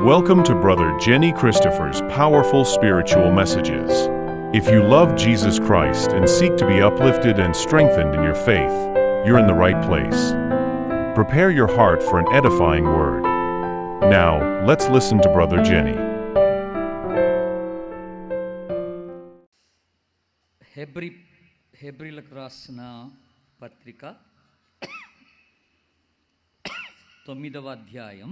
Welcome to Brother Jenny Christopher's powerful spiritual messages. If you love Jesus Christ and seek to be uplifted and strengthened in your faith, you're in the right place. Prepare your heart for an edifying word. Now, let's listen to Brother Jenny. హెబ్రి హెబ్రిలకు రాసిన పత్రిక తొమ్మిదవ అధ్యాయం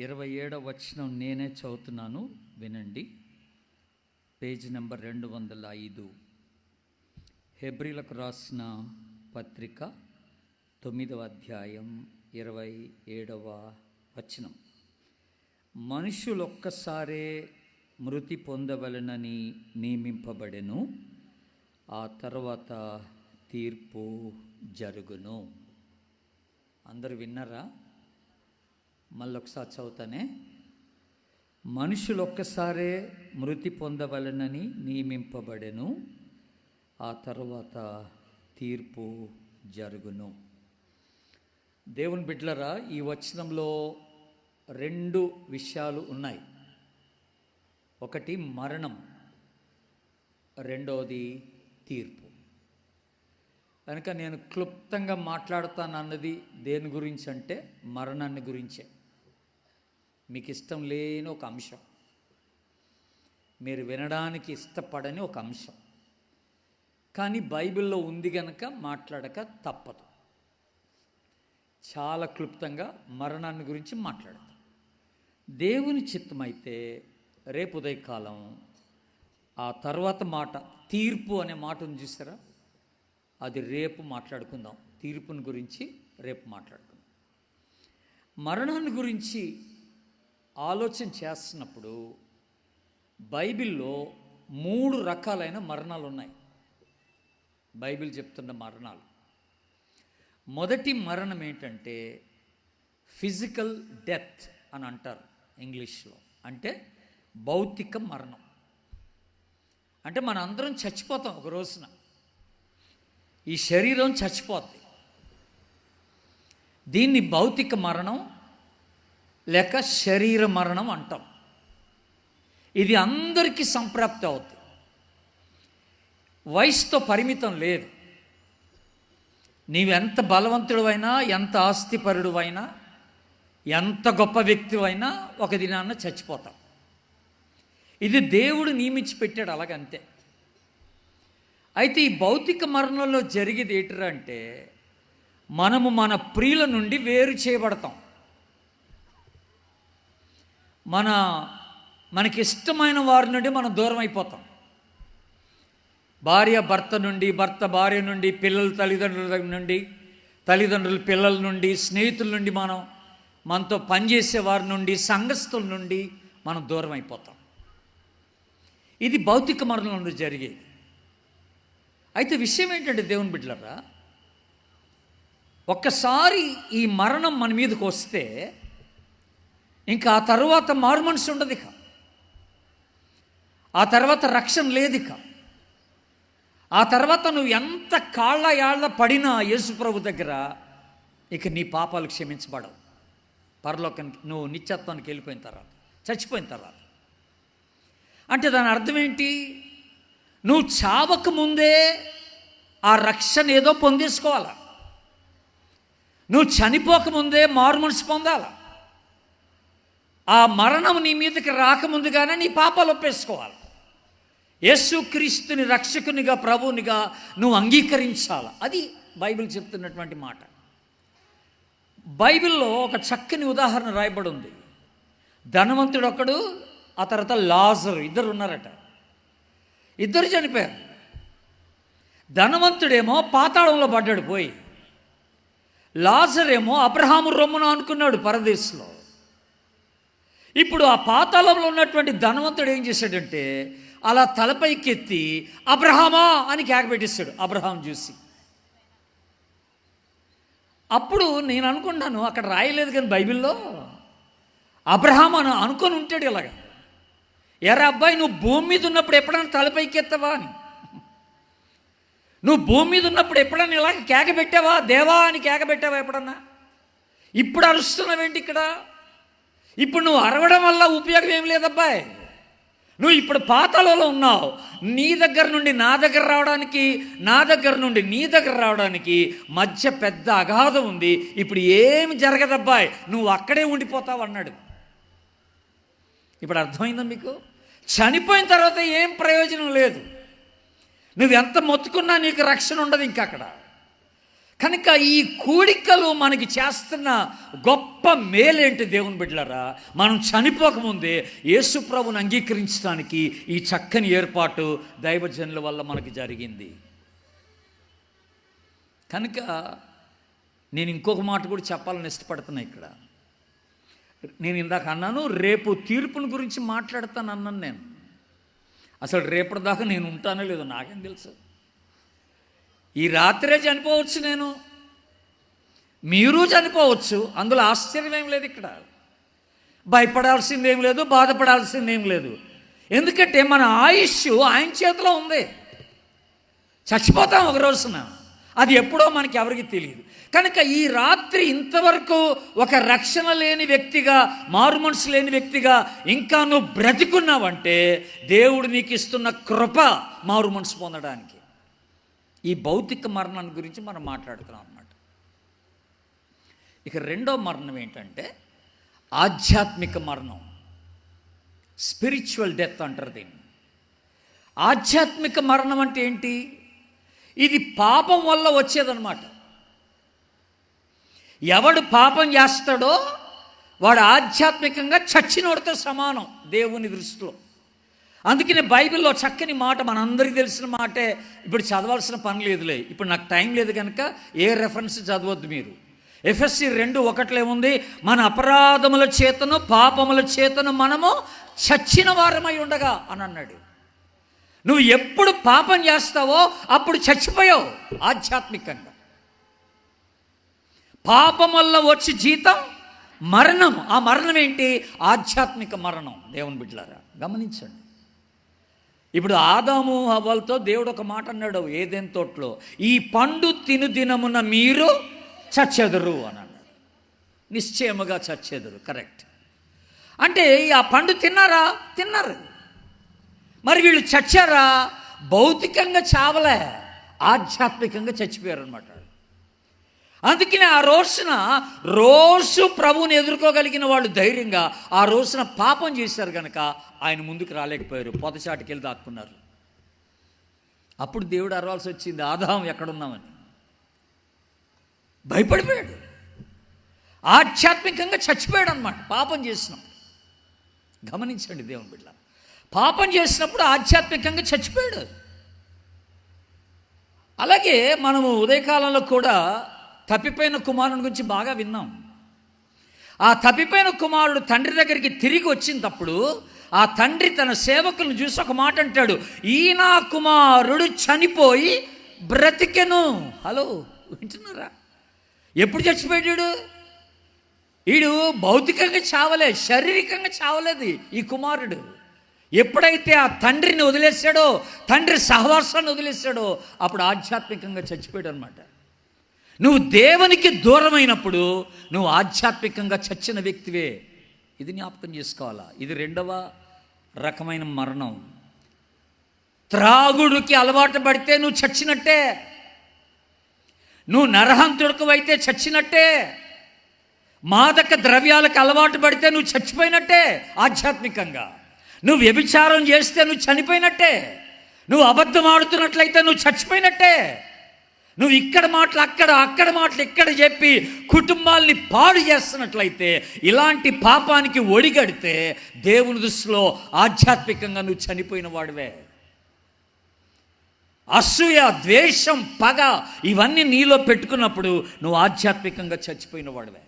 ఇరవై ఏడవ వచనం నేనే చదువుతున్నాను. వినండి. పేజ్ నెంబర్ రెండు వందల ఐదు. హెబ్రిలకు రాసిన పత్రిక తొమ్మిదవ అధ్యాయం ఇరవై ఏడవ వచనం. మనుషులొక్కసారే మృతి పొందవలనని నియమింపబడెను. ఆ తర్వాత తీర్పు జరుగును. అందరు విన్నారా? మళ్ళొకసారి చదువుతానే. మనుషులు ఒక్కసారే మృతి పొందవలనని నియమింపబడెను. ఆ తర్వాత తీర్పు జరుగును. దేవుని బిడ్డలరా ఈ వచనంలో రెండు విషయాలు ఉన్నాయి. ఒకటి మరణం రెండవది తీర్పు. కనుక నేను క్లుప్తంగా మాట్లాడతానన్నది దేని గురించి అంటే మరణాన్ని గురించే. మీకు ఇష్టం లేని ఒక అంశం. మీరు వినడానికి ఇష్టపడని ఒక అంశం. కానీ బైబిల్లో ఉంది గనక మాట్లాడక తప్పదు. చాలా క్లుప్తంగా మరణాన్ని గురించి మాట్లాడతాం. దేవుని చిత్తమైతే రేపు ఉదయకాలం ఆ తర్వాత మాట తీర్పు అనే మాట ఉంది చూసారా? అది రేపు మాట్లాడుకుందాం. తీర్పుని గురించి రేపు మాట్లాడుకుందాం. మరణాన్ని గురించి ఆలోచన చేస్తున్నప్పుడు బైబిల్లో మూడు రకాలైన మరణాలు ఉన్నాయి. బైబిల్ చెప్తున్న మరణాలు. మొదటి మరణం ఏంటంటే ఫిజికల్ డెత్ అని అంటారు ఇంగ్లీష్లో. అంటే భౌతిక మరణం. అంటే మన అందరం చచ్చిపోతాం ఒక రోజున. ఈ శరీరం చచ్చిపోద్ది. దీన్ని భౌతిక మరణం లేక శరీర మరణం అంటాం. ఇది అందరికీ సంప్రాప్తి అవుతుంది వయసుతో పరిమితం లేదు. నీవెంత బలవంతుడువైనా ఎంత ఆస్తిపరుడువైనా ఎంత గొప్ప వ్యక్తివైనా ఒక దినాన్న చచ్చిపోతాం. ఇది దేవుడు నియమించి పెట్టాడు అలాగంతే. అయితే ఈ భౌతిక మరణంలో జరిగేది ఏంటరా అంటే మనము మన ప్రియుల నుండి వేరు చేయబడతాం. మన మనకి ఇష్టమైన వారి నుండి మనం దూరం అయిపోతాం భార్య భర్త నుండి భర్త భార్య నుండి పిల్లల తల్లిదండ్రుల నుండి తల్లిదండ్రుల పిల్లల నుండి స్నేహితుల నుండి మనం మనతో పనిచేసే వారి నుండి సంఘస్థుల నుండి మనం దూరం అయిపోతాం ఇది భౌతిక మరణంలో జరిగేది. అయితే విషయం ఏంటంటే దేవుని బిడ్డలరా ఒక్కసారి ఈ మరణం మన మీదకి వస్తే ఇంకా ఆ తర్వాత మారు మనసు ఉండదు ఇక. ఆ తర్వాత రక్షణ లేదు ఇక. ఆ తర్వాత నువ్వు ఎంత కాళ్ళ యాళ్ళ పడినా యేసుప్రభు దగ్గర ఇక నీ పాపాలు క్షమించబడవు. పరలోకానికి నువ్వు నిత్యత్వానికి వెళ్ళిపోయిన తర్వాత చచ్చిపోయిన తర్వాత. అంటే దాని అర్థం ఏంటి? నువ్వు చావక ముందే ఆ రక్షణ ఏదో పొందేసుకోవాలా? నువ్వు చనిపోకముందే మారు మనసు పొందాలా? ఆ మరణం నీ మీదకి రాకముందుగానే నీ పాపాలు ఒప్పేసుకోవాలి. యేసుక్రీస్తుని రక్షకునిగా ప్రభునిగా నువ్వు అంగీకరించాల? అది బైబిల్ చెప్తున్నటువంటి మాట. బైబిల్లో ఒక చక్కని ఉదాహరణ రాయబడి ఉంది ధనవంతుడు ఒకడు ఆ తర్వాత లాజరు ఇద్దరు ఉన్నారట. ఇద్దరు చనిపోయారు. ధనవంతుడేమో పాతాళంలో పడ్డాడు పోయి. లాజరేమో అబ్రహాము రొమ్మున అనుకున్నాడు పరదేశంలో. ఇప్పుడు ఆ పాతాళంలో ఉన్నటువంటి ధనవంతుడు ఏం చేశాడంటే అలా తలపైకెత్తి అబ్రహామా అని కేకపెట్టిస్తాడు అబ్రహాం చూసి. అప్పుడు నేను అనుకున్నాను అక్కడ రాయలేదు కానీ బైబిల్లో అబ్రహాం అని అనుకొని ఉంటాడు ఇలాగ. ఎరా అబ్బాయి నువ్వు భూమి మీద ఉన్నప్పుడు ఎప్పుడైనా తలపైకెత్తవా అని. నువ్వు భూమి మీద ఉన్నప్పుడు ఎప్పుడన్నా ఇలా కేక పెట్టావా? దేవా అని కేక పెట్టావా ఎప్పుడన్నా? ఇప్పుడు అరుస్తున్నావేంటి ఇక్కడ? ఇప్పుడు నువ్వు అరవడం వల్ల ఉపయోగం ఏం లేదబ్బాయ్ నువ్వు ఇప్పుడు పాతలలో ఉన్నావు. నీ దగ్గర నుండి నా దగ్గర రావడానికి నా దగ్గర నుండి నీ దగ్గర రావడానికి మధ్య పెద్ద అగాధం ఉంది. ఇప్పుడు ఏమి జరగదబ్బాయ్ నువ్వు అక్కడే ఉండిపోతావు అన్నాడు. ఇప్పుడు అర్థమైందా మీకు? చనిపోయిన తర్వాత ఏం ప్రయోజనం లేదు. నువ్వు ఎంత మొత్తుకున్నా నీకు రక్షణ ఉండదు ఇంకా అక్కడ కనుక ఈ కూడికలు మనకి చేస్తున్న గొప్ప మేలేంటి దేవుని బిడ్డలారా? మనం చనిపోకముందే యేసు ప్రభుని అంగీకరించడానికి ఈ చక్కని ఏర్పాటు దైవజనుల వల్ల మనకి జరిగింది. కనుక నేను ఇంకొక మాట కూడా చెప్పాలని ఇష్టపడుతున్నా ఇక్కడ. నేను ఇందాక అన్నాను రేపు తీర్పుని గురించి మాట్లాడతాను అన్నాను నేను. అసలు రేపటి దాకా నేను ఉంటానో లేదో నాకేం తెలుసు? ఈ రాత్రే చనిపోవచ్చు నేను. మీరు చనిపోవచ్చు. అందులో ఆశ్చర్యం ఏం లేదు ఇక్కడ. భయపడాల్సిందేం లేదు బాధపడాల్సిందేం లేదు. ఎందుకంటే మన ఆయుష్ ఆయన చేతిలో ఉంది. చచ్చిపోతాం ఒక రోజున. అది ఎప్పుడో మనకి ఎవరికి తెలియదు. కనుక ఈ రాత్రి ఇంతవరకు ఒక రక్షణ లేని వ్యక్తిగా మారు మనసు లేని వ్యక్తిగా ఇంకా నువ్వు బ్రతికున్నావంటే దేవుడు నీకు ఇస్తున్న కృప మారు మనసు పొందడానికి. ఈ భౌతిక మరణాన్ని గురించి మనం మాట్లాడుతున్నాం అన్నమాట. ఇక రెండో మరణం ఏంటంటే ఆధ్యాత్మిక మరణం. స్పిరిచువల్ డెత్ అంటారు దీన్ని. ఆధ్యాత్మిక మరణం అంటే ఏంటి? ఇది పాపం వల్ల వచ్చేదన్నమాట. ఎవడు పాపం చేస్తాడో వాడు ఆధ్యాత్మికంగా చచ్చినోడితో సమానం దేవుని దృష్టిలో. అందుకనే బైబిల్లో చక్కని మాట మనందరికీ తెలిసిన మాటే. ఇప్పుడు చదవాల్సిన పని లేదులే. ఇప్పుడు నాకు టైం లేదు కనుక ఏ రెఫరెన్స్ చదవద్దు మీరు. ఎఫ్ఎస్సి రెండు ఒకట్లే ఉంది మన అపరాధముల చేతను పాపముల చేతను మనము చచ్చిన వారమై ఉండగా అని అన్నాడు. నువ్వు ఎప్పుడు పాపం చేస్తావో అప్పుడు చచ్చిపోయావు ఆధ్యాత్మికంగా. పాపం వల్ల వచ్చి జీతం మరణం. ఆ మరణం ఏంటి? ఆధ్యాత్మిక మరణం. దేవుని బిడ్డలారా గమనించండి. ఇప్పుడు ఆదాము అవ్వలతో దేవుడు ఒక మాట అన్నాడు ఏదేం తోటలో ఈ పండు తిను దినమున మీరు చచ్చెదరు అని అన్నాడు. నిశ్చయముగా చచ్చెదరు కరెక్ట్. అంటే ఆ పండు తిన్నారా? తిన్నారు. మరి వీళ్ళు చచ్చారా? భౌతికంగా చావలే ఆధ్యాత్మికంగా చచ్చిపోయారు అనమాట అందుకని ఆ రోజున రోజు ప్రభువుని ఎదుర్కోగలిగిన వాళ్ళు ధైర్యంగా ఆ రోజున పాపం చేశారు కనుక ఆయన ముందుకు రాలేకపోయారు. పొదచాటికి వెళ్ళి దాక్కున్నారు. అప్పుడు దేవుడు అరవాల్సి వచ్చింది ఆదాం ఎక్కడున్నామని భయపడిపోయాడు. ఆధ్యాత్మికంగా చచ్చిపోయాడు అనమాట పాపం చేసినప్పుడు. గమనించండి దేవుని బిడ్డ. పాపం చేసినప్పుడు ఆధ్యాత్మికంగా చచ్చిపోయాడు. అలాగే మనము ఉదయకాలంలో కూడా తప్పిపోయిన కుమారుని గురించి బాగా విన్నాం. ఆ తప్పిపోయిన కుమారుడు తండ్రి దగ్గరికి తిరిగి వచ్చినప్పుడు ఆ తండ్రి తన సేవకులను చూసి ఒక మాట అంటాడు ఈయన కుమారుడు చనిపోయి బ్రతికెను. హలో వింటున్నారా? ఎప్పుడు చచ్చిపోయాడు? వీడు భౌతికంగా చావలే శారీరకంగా చావలేదు ఈ కుమారుడు. ఎప్పుడైతే ఆ తండ్రిని వదిలేశాడో తండ్రి సహవాసాన్ని వదిలేశాడో అప్పుడు ఆధ్యాత్మికంగా చచ్చిపోయాడు అనమాట నువ్వు దేవునికి దూరమైనప్పుడు నువ్వు ఆధ్యాత్మికంగా చచ్చిన వ్యక్తివే. ఇది జ్ఞాపకం చేసుకోవాలా? ఇది రెండవ రకమైన మరణం. త్రాగుడికి అలవాటు పడితే నువ్వు చచ్చినట్టే. నువ్వు నరహంతుడుకు అయితే చచ్చినట్టే. మాదక ద్రవ్యాలకు అలవాటు పడితే నువ్వు చచ్చిపోయినట్టే ఆధ్యాత్మికంగా. నువ్వు వ్యభిచారం చేస్తే నువ్వు చనిపోయినట్టే. నువ్వు అబద్ధం ఆడుతున్నట్లయితే నువ్వు చచ్చిపోయినట్టే. నువ్వు ఇక్కడ మాటలు అక్కడ అక్కడ మాటలు ఇక్కడ చెప్పి కుటుంబాల్ని పాడు చేస్తున్నట్లయితే ఇలాంటి పాపానికి ఒడిగడితే దేవుని దృష్టిలో ఆధ్యాత్మికంగా నువ్వు చనిపోయిన వాడివే. అసూయ ద్వేషం పగ ఇవన్నీ నీలో పెట్టుకున్నప్పుడు నువ్వు ఆధ్యాత్మికంగా చచ్చిపోయిన వాడివే.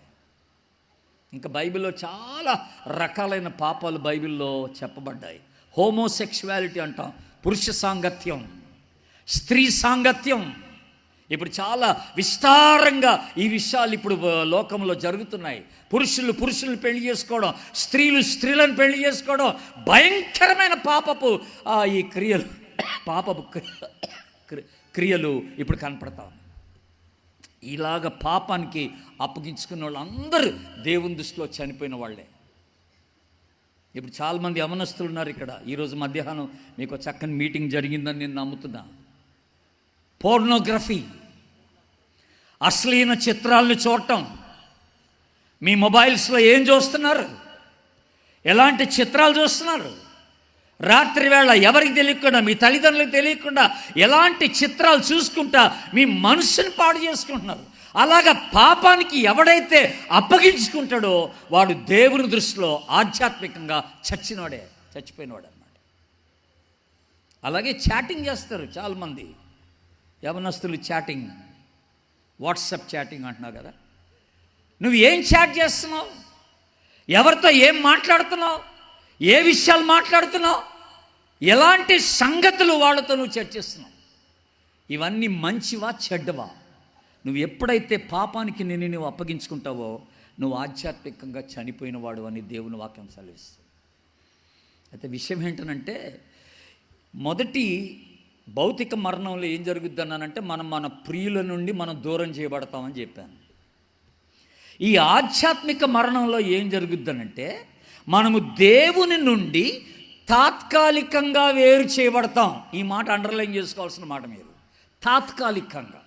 ఇంకా బైబిల్లో చాలా రకాలైన పాపాలు బైబిల్లో చెప్పబడ్డాయి. హోమోసెక్షువాలిటీ అంటాం పురుష సాంగత్యం స్త్రీ సాంగత్యం ఇప్పుడు చాలా విస్తారంగా ఈ విషయాలు ఇప్పుడు లోకంలో జరుగుతున్నాయి. పురుషులు పురుషులను పెళ్ళి చేసుకోవడం స్త్రీలు స్త్రీలను పెళ్ళి చేసుకోవడం భయంకరమైన పాపపు ఈ క్రియలు పాపపు క్రి- క్రియలు ఇప్పుడు కనపడతా ఇలాగ పాపానికి అప్పగించుకున్న వాళ్ళందరూ దేవుని దృష్టిలో చనిపోయిన వాళ్ళే. ఇప్పుడు చాలామంది అమనస్తులు ఉన్నారు ఇక్కడ. ఈరోజు మధ్యాహ్నం మీకు చక్కని మీటింగ్ జరిగిందని నేను నమ్ముతున్నా. పోర్నోగ్రఫీ. అశ్లీన చిత్రాలను చూడటం. మీ మొబైల్స్లో ఏం చూస్తున్నారు? ఎలాంటి చిత్రాలు చూస్తున్నారు? రాత్రి వేళ ఎవరికి తెలియకుండా మీ తల్లిదండ్రులకు తెలియకుండా ఎలాంటి చిత్రాలు చూసుకుంటా మీ మనసుని పాడు చేసుకుంటున్నారు? అలాగ పాపానికి ఎవడైతే అప్పగించుకుంటాడో వాడు దేవుని దృష్టిలో ఆధ్యాత్మికంగా చచ్చినవాడే చచ్చిపోయినవాడు అన్నమాట అలాగే చాటింగ్ చేస్తారు చాలామంది. యవనస్తులు చాటింగ్ వాట్సాప్ చాటింగ్ అంటున్నావు కదా. నువ్వు ఏం చాట్ చేస్తున్నావు? ఎవరితో ఏం మాట్లాడుతున్నావు? ఏ విషయాలు మాట్లాడుతున్నావు? ఎలాంటి సంగతులు వాళ్ళతో నువ్వు చర్చిస్తున్నావు ఇవన్నీ మంచివా చెడ్డవా? నువ్వు ఎప్పుడైతే పాపానికి నిన్ను నువ్వు అప్పగించుకుంటావో నువ్వు ఆధ్యాత్మికంగా చనిపోయిన వాడు అని దేవుని వాక్యం సెలవిస్తుంది. అయితే విషయం ఏంటనంటే మొదటి భౌతిక మరణంలో ఏం జరుగుద్దన్నానంటే మనం మన ప్రియుల నుండి మనం దూరం చేయబడతామని చెప్పాను. ఈ ఆధ్యాత్మిక మరణంలో ఏం జరుగుద్దనంటే మనము దేవుని నుండి తాత్కాలికంగా వేరు చేయబడతాం. ఈ మాట అండర్లైన్ చేసుకోవాల్సిన మాట మీరు. తాత్కాలికంగా.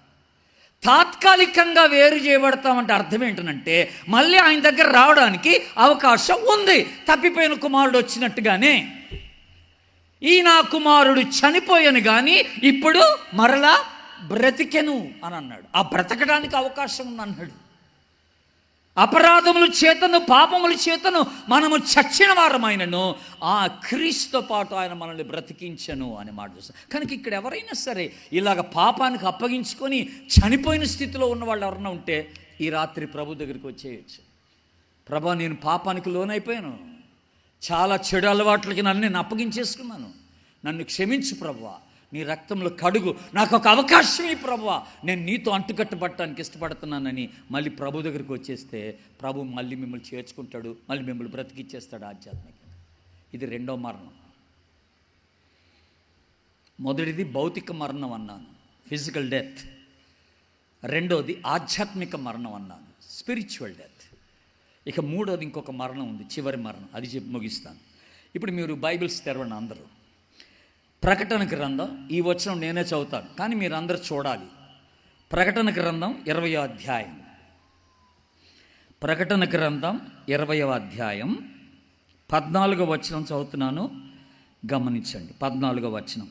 తాత్కాలికంగా వేరు చేయబడతామంటే అర్థం ఏంటనంటే మళ్ళీ ఆయన దగ్గర రావడానికి అవకాశం ఉంది. తప్పిపోయిన కుమారుడు వచ్చినట్టుగానే. ఈ నా కుమారుడు చనిపోయాను కానీ ఇప్పుడు మరలా బ్రతికెను అని అన్నాడు. ఆ బ్రతకడానికి అవకాశం ఉంది అన్నాడు. అపరాధముల చేతను పాపముల చేతను మనము చచ్చిన వారమైనను ఆ క్రీస్తుతో పాటు ఆయన మనల్ని బ్రతికించను అని మాట చూస్తాం కనుక ఇక్కడ ఎవరైనా సరే ఇలాగ పాపానికి అప్పగించుకొని చనిపోయిన స్థితిలో ఉన్న వాళ్ళు ఎవరైనా ఉంటే ఈ రాత్రి ప్రభు దగ్గరికి వచ్చేయచ్చు. ప్రభా నేను పాపానికి లోనైపోయాను. చాలా చెడు అలవాట్లకి నన్ను నేను అప్పగించేసుకున్నాను. నన్ను క్షమించు ప్రభువా. నీ రక్తంలో కడుగు. నాకు ఒక అవకాశం ఈ ప్రభువా. నేను నీతో అంటుకట్టబట్టడానికి ఇష్టపడుతున్నానని మళ్ళీ ప్రభు దగ్గరికి వచ్చేస్తే ప్రభు మళ్ళీ మిమ్మల్ని చేర్చుకుంటాడు మళ్ళీ మిమ్మల్ని బ్రతికిచ్చేస్తాడు ఆధ్యాత్మికంగా. ఇది రెండో మరణం. మొదటిది భౌతిక మరణం అన్నాను. ఫిజికల్ డెత్ రెండోది ఆధ్యాత్మిక మరణం అన్నాను. స్పిరిచువల్ డెత్ ఇక మూడోది ఇంకొక మరణం ఉంది చివరి మరణం. అది చెప్పి ముగిస్తాను. ఇప్పుడు మీరు బైబిల్స్ తెరవండి అందరూ. ప్రకటన గ్రంథం ఈ వచనం నేనే చదువుతాను కానీ మీరు అందరూ చూడాలి. ప్రకటన గ్రంథం ఇరవయో అధ్యాయం. ప్రకటన గ్రంథం ఇరవయో అధ్యాయం. పద్నాలుగో వచనం చదువుతున్నాను గమనించండి. పద్నాలుగో వచనం.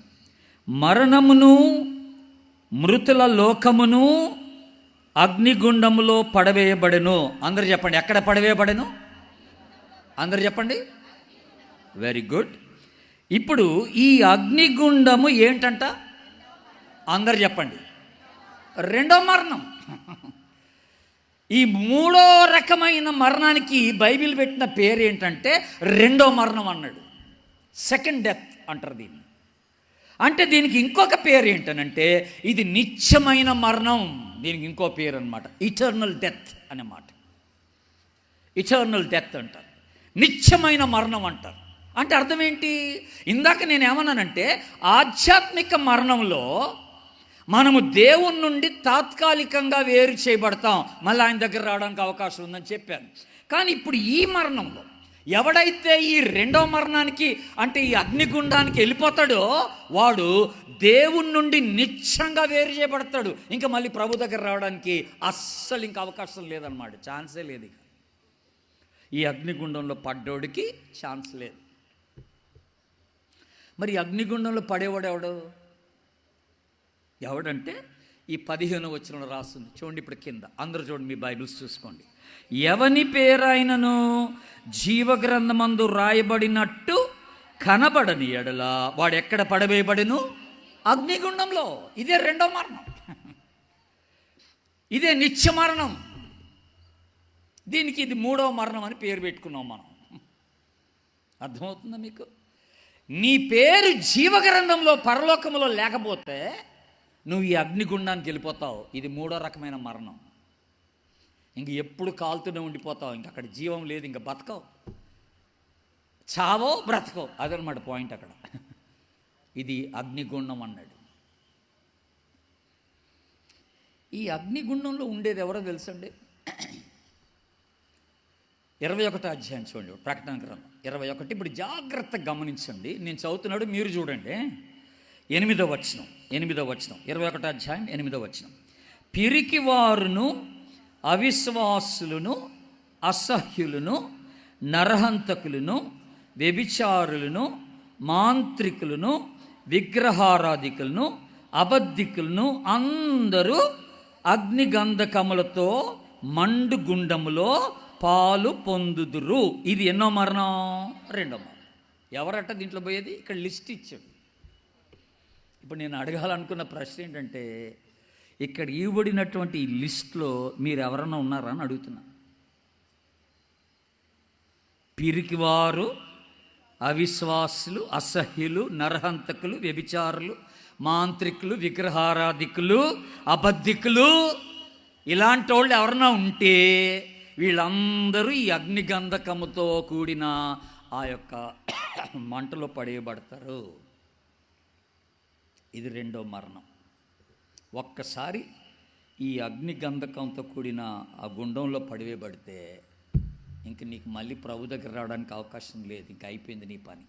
మరణమును మృతుల లోకమును అగ్నిగుండములో పడవేయబడెను. అందరు చెప్పండి ఎక్కడ పడవేయబడెను? అందరు చెప్పండి. వెరీ గుడ్ ఇప్పుడు ఈ అగ్నిగుండము ఏంటంట? అందరు చెప్పండి. రెండో మరణం. ఈ మూడో రకమైన మరణానికి బైబిల్ పెట్టిన పేరు ఏంటంటే రెండో మరణం అన్నాడు. సెకండ్ డెత్ అంటారు దీన్ని. అంటే దీనికి ఇంకొక పేరు ఏంటనంటే ఇది నిత్యమైన మరణం. దీనికి ఇంకో పేరు అనమాట ఇటర్నల్ డెత్ అనే మాట. ఇటర్నల్ డెత్ అంటారు. నిత్యమైన మరణం అంటారు. అంటే అర్థం ఏంటి ఇందాక నేను ఏమన్నానంటే ఆధ్యాత్మిక మరణంలో మనము దేవుని నుండి తాత్కాలికంగా వేరు చేయబడతాం. మళ్ళీ ఆయన దగ్గర రావడానికి అవకాశం ఉందని చెప్పాను. కానీ ఇప్పుడు ఈ మరణంలో ఎవడైతే ఈ రెండో మరణానికి అంటే ఈ అగ్నిగుండానికి వెళ్ళిపోతాడో వాడు దేవుని నుండి నిత్యంగా వేరు చేయబడతాడు. ఇంకా మళ్ళీ ప్రభు దగ్గర రావడానికి అస్సలు ఇంకా అవకాశం లేదన్నమాట. ఛాన్సే లేదు ఇక. ఈ అగ్నిగుండంలో పడ్డోడికి ఛాన్స్ లేదు. మరి అగ్నిగుండంలో పడేవాడు ఎవడు? ఎవడంటే ఈ పదిహేను వచ్చిన రాస్తుంది. చూడండి ఇప్పుడు కింద. అందరూ చూడండి మీ బైబిల్స్ చూసుకోండి. ఎవని పేరైనను జీవగ్రంథమందు రాయబడినట్టు కనబడని ఎడల వాడు ఎక్కడ పడవేయబడిను? అగ్నిగుండంలో. ఇదే రెండో మరణం. ఇదే నిత్య మరణం. దీనికి ఇది మూడో మరణం అని పేరు పెట్టుకున్నాం మనం. అర్థమవుతుందా మీకు? నీ పేరు జీవగ్రంథంలో పరలోకంలో లేకపోతే నువ్వు ఈ అగ్నిగుండానికి వెళ్ళిపోతావు. ఇది మూడో రకమైన మరణం. ఇంక ఎప్పుడు కాలుతూనే ఉండిపోతావు. ఇంక అక్కడ జీవం లేదు ఇంక బతకవు. చావో బ్రతకో అదనమాట పాయింట్ అక్కడ. ఇది అగ్నిగుండం అన్నాడు. ఈ అగ్నిగుండంలో ఉండేది ఎవరో తెలుసండి? ఇరవై ఒకటో అధ్యాయం చూడండి ప్రకటన గ్రంథం. ఇరవై ఒకటి. ఇప్పుడు జాగ్రత్తగా గమనించండి. నేను చదువుతున్నాడు మీరు చూడండి. ఎనిమిదో వచనం. ఎనిమిదో వచనం. ఇరవై ఒకటో అధ్యాయం ఎనిమిదో వచనం. పిరికి వారును అవిశ్వాసులను అసహ్యులను నరహంతకులను వ్యభిచారులను మాంత్రికులను విగ్రహారాధికులను అబద్ధికులను అందరూ అగ్నిగంధకములతో మండుగుండములో పాలు పొందుదురు. ఇది ఎన్నో మరణం? రెండో మరణం. ఎవరట దీంట్లో పోయేది? ఇక్కడ లిస్ట్ ఇచ్చాడు. ఇప్పుడు నేను అడగాలనుకున్న ప్రశ్న ఏంటంటే ఇక్కడ ఇవ్వబడినటువంటి ఈ లిస్ట్లో మీరు ఎవరన్నా ఉన్నారా అని అడుగుతున్నా. పిరికివారు అవిశ్వాసులు అసహ్యులు నరహంతకులు వ్యభిచారులు మాంత్రికులు విగ్రహారాధికులు అబద్ధికులు ఇలాంటి వాళ్ళు ఎవరన్నా ఉంటే వీళ్ళందరూ ఈ అగ్నిగంధకముతో కూడిన ఆ యొక్క మంటలో పడేయబడతారు. ఇది రెండో మరణం. ఒక్కసారి ఈ అగ్నిగంధకంతో కూడిన ఆ గుండంలో పడివేయబడితే ఇంక నీకు మళ్ళీ ప్రభు దగ్గర రావడానికి అవకాశం లేదు ఇంక అయిపోయింది నీ పని.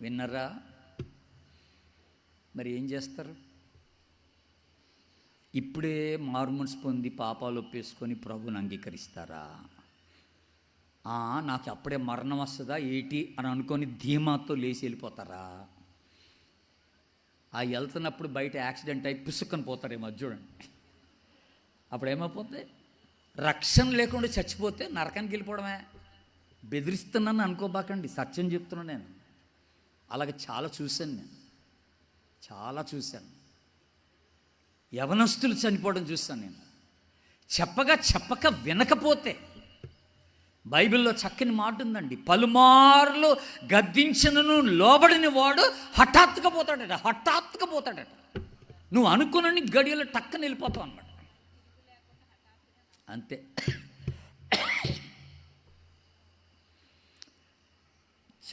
విన్నరా? మరి ఏం చేస్తారు? ఇప్పుడే మారుమనసు పొంది పాపాలు ఒప్పేసుకొని ప్రభుని అంగీకరిస్తారా? నాకు అప్పుడే మరణం వస్తుందా ఏటి అని అనుకొని ధీమాతో లేచి వెళ్ళిపోతారా? ఆ వెళ్తున్నప్పుడు బయట యాక్సిడెంట్ అయి పిసుక్కని పోతారేమో అది చూడండి. అప్పుడు ఏమైపోతుంది రక్షణ లేకుండా చచ్చిపోతే నరకానికి వెళ్ళిపోవడమే. బెదిరిస్తున్నాను అనుకోబాకండి సత్యం చెప్తున్నాను నేను. అలాగే చాలా చూశాను నేను. చాలా చూశాను. యవనస్తులు చనిపోవడం చూస్తాను నేను. చెప్పగా చెప్పక వినకపోతే బైబిల్లో చక్కని మాట ఉందండి. పలుమార్లు గద్దించినను లోబడిన వాడు హఠాత్తుగా పోతాడట హఠాత్తుగా పోతాడట. నువ్వు అనుకునని గడియలో టక్కన వెళ్ళిపోతావు అనమాట అంతే.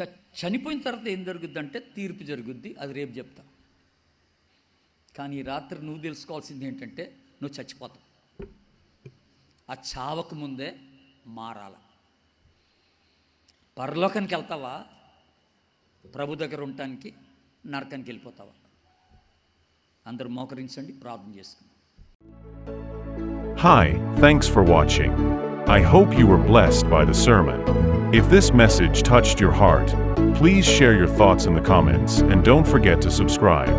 చ- చనిపోయిన తర్వాత ఏం జరుగుద్దంటే తీర్పు జరుగుద్ది అది రేపు చెప్తా. కానీ ఈ రాత్రి నువ్వు తెలుసుకోవాల్సింది ఏంటంటే నువ్వు చచ్చిపోతావు. ఆ చావకు ముందే మారాల. పరలోకానికి వెళ్తావా ప్రభు దగ్గర ఉండటానికి నరకానికి వెళ్ళిపోతావా అందరూ మోకరించండి ప్రార్థన చేసుకుని Hi, thanks for watching. I hope you were blessed by the sermon. If this message touched your heart, please share your thoughts in the comments and don't forget to subscribe.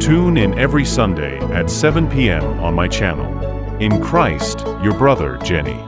Tune in every Sunday at 7 p.m. on my channel. In Christ, your brother, Jenny.